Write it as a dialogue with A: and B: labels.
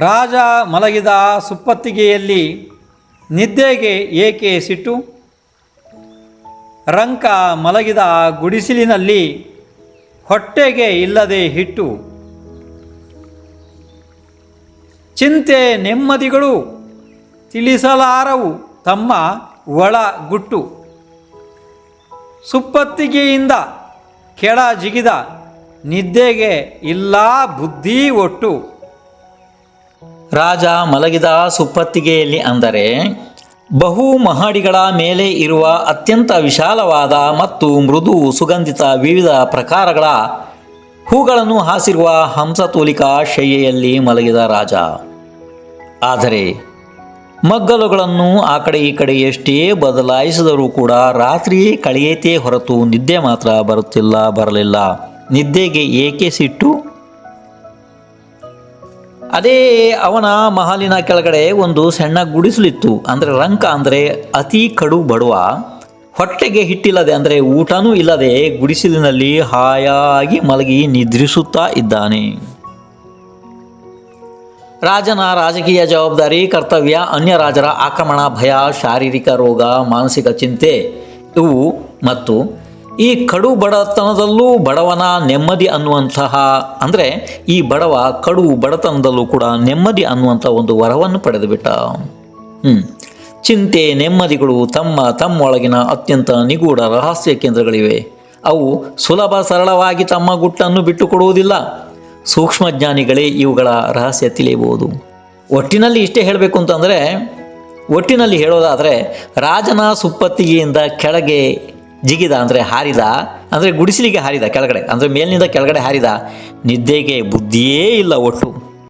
A: ರಾಜ ಮಲಗಿದ ಸುಪ್ಪತ್ತಿಗೆಯಲ್ಲಿ ನಿದ್ದೆಗೆ ಏಕೆ ಸಿಟ್ಟು? ರಂಕ ಮಲಗಿದ ಗುಡಿಸಿಲಿನಲ್ಲಿ ಹೊಟ್ಟೆಗೆ ಇಲ್ಲದೆ ಹಿಟ್ಟು. ಚಿಂತೆ ನೆಮ್ಮದಿಗಳು ತಿಳಿಸಲಾರವು ತಮ್ಮ ಒಳ ಗುಟ್ಟು. ಸುಪ್ಪತ್ತಿಗೆಯಿಂದ ಕೆಳ ಜಿಗಿದ ನಿದ್ದೆಗೆ ಇಲ್ಲ ಬುದ್ಧಿ ಒಟ್ಟು.
B: ರಾಜ ಮಲಗಿದ ಸುಪ್ಪತ್ತಿಗೆಯಲ್ಲಿ ಅಂದರೆ, ಬಹು ಮಹಡಿಗಳ ಮೇಲೆ ಇರುವ ಅತ್ಯಂತ ವಿಶಾಲವಾದ ಮತ್ತು ಮೃದು ಸುಗಂಧಿತ ವಿವಿಧ ಪ್ರಕಾರಗಳ ಹೂಗಳನ್ನು ಹಾಸಿರುವ ಹಂಸತೂಲಿಕಾ ಶಯ್ಯೆಯಲ್ಲಿ ಮಲಗಿದ ರಾಜ. ಆದರೆ, ಮಗ್ಗಲುಗಳನ್ನು ಆ ಕಡೆ ಈ ಕಡೆ ಎಷ್ಟೇ ಬದಲಾಯಿಸಿದರೂ ಕೂಡ ರಾತ್ರಿ ಕಳೆಯೇತೇ ಹೊರತು ನಿದ್ದೆ ಮಾತ್ರ ಬರುತ್ತಿಲ್ಲ, ಬರಲಿಲ್ಲ. ನಿದ್ದೆಗೆ ಏಕೆ ಸಿಟ್ಟು? ಅದೇ ಅವನ ಮಹಲಿನ ಕೆಳಗಡೆ ಒಂದು ಸಣ್ಣ ಗುಡಿಸಲಿತ್ತು. ಅಂದರೆ ರಂಕ ಅಂದರೆ ಅತಿ ಕಡು ಬಡವ. ಹೊಟ್ಟೆಗೆ ಹಿಟ್ಟಿಲ್ಲದೆ ಅಂದರೆ ಊಟನೂ ಇಲ್ಲದೆ ಗುಡಿಸಲಿನಲ್ಲಿ ಹಾಯಾಗಿ ಮಲಗಿ ನಿದ್ರಿಸುತ್ತಾ ಇದ್ದಾನೆ. ರಾಜನ ರಾಜಕೀಯ ಜವಾಬ್ದಾರಿ, ಕರ್ತವ್ಯ ಅನ್ಯ ರಾಜರ ಆಕ್ರಮಣ, ಭಯ, ಶಾರೀರಿಕ ರೋಗ, ಮಾನಸಿಕ ಚಿಂತೆ ಇವು ಮತ್ತು ಈ ಕಡು ಬಡತನದಲ್ಲೂ ಬಡವನ ನೆಮ್ಮದಿ ಅನ್ನುವಂತಹ, ಅಂದರೆ ಈ ಬಡವ ಕಡು ಬಡತನದಲ್ಲೂ ಕೂಡ ನೆಮ್ಮದಿ ಅನ್ನುವಂಥ ಒಂದು ವರವನ್ನು ಪಡೆದುಬಿಟ್ಟ. ಹ್ಞೂ ಚಿಂತೆ, ನೆಮ್ಮದಿಗಳು ತಮ್ಮ ತಮ್ಮೊಳಗಿನ ಅತ್ಯಂತ ನಿಗೂಢ ರಹಸ್ಯ ಕೇಂದ್ರಗಳಿವೆ. ಅವು ಸುಲಭ ಸರಳವಾಗಿ ತಮ್ಮ ಗುಟ್ಟನ್ನು ಬಿಟ್ಟುಕೊಡುವುದಿಲ್ಲ. ಸೂಕ್ಷ್ಮಜ್ಞಾನಿಗಳೇ ಇವುಗಳ ರಹಸ್ಯ ತಿಳಿಯಬಹುದು. ಒಟ್ಟಿನಲ್ಲಿ ಇಷ್ಟೇ ಹೇಳಬೇಕು ಅಂತಂದರೆ, ಒಟ್ಟಿನಲ್ಲಿ ಹೇಳೋದಾದರೆ, ರಾಜನ ಸುಪ್ಪತ್ತಿಗೆಯಿಂದ ಕೆಳಗೆ ಜಿಗಿದ ಅಂದರೆ ಹಾರಿದ, ಅಂದರೆ ಗುಡಿಸಲಿಗೆ ಹಾರಿದ ಕೆಳಗಡೆ, ಅಂದರೆ ಮೇಲಿನಿಂದ ಕೆಳಗಡೆ ಹಾರಿದ ನಿದ್ದೆಗೆ ಬುದ್ಧಿಯೇ ಇಲ್ಲ ಒಟ್ಟು.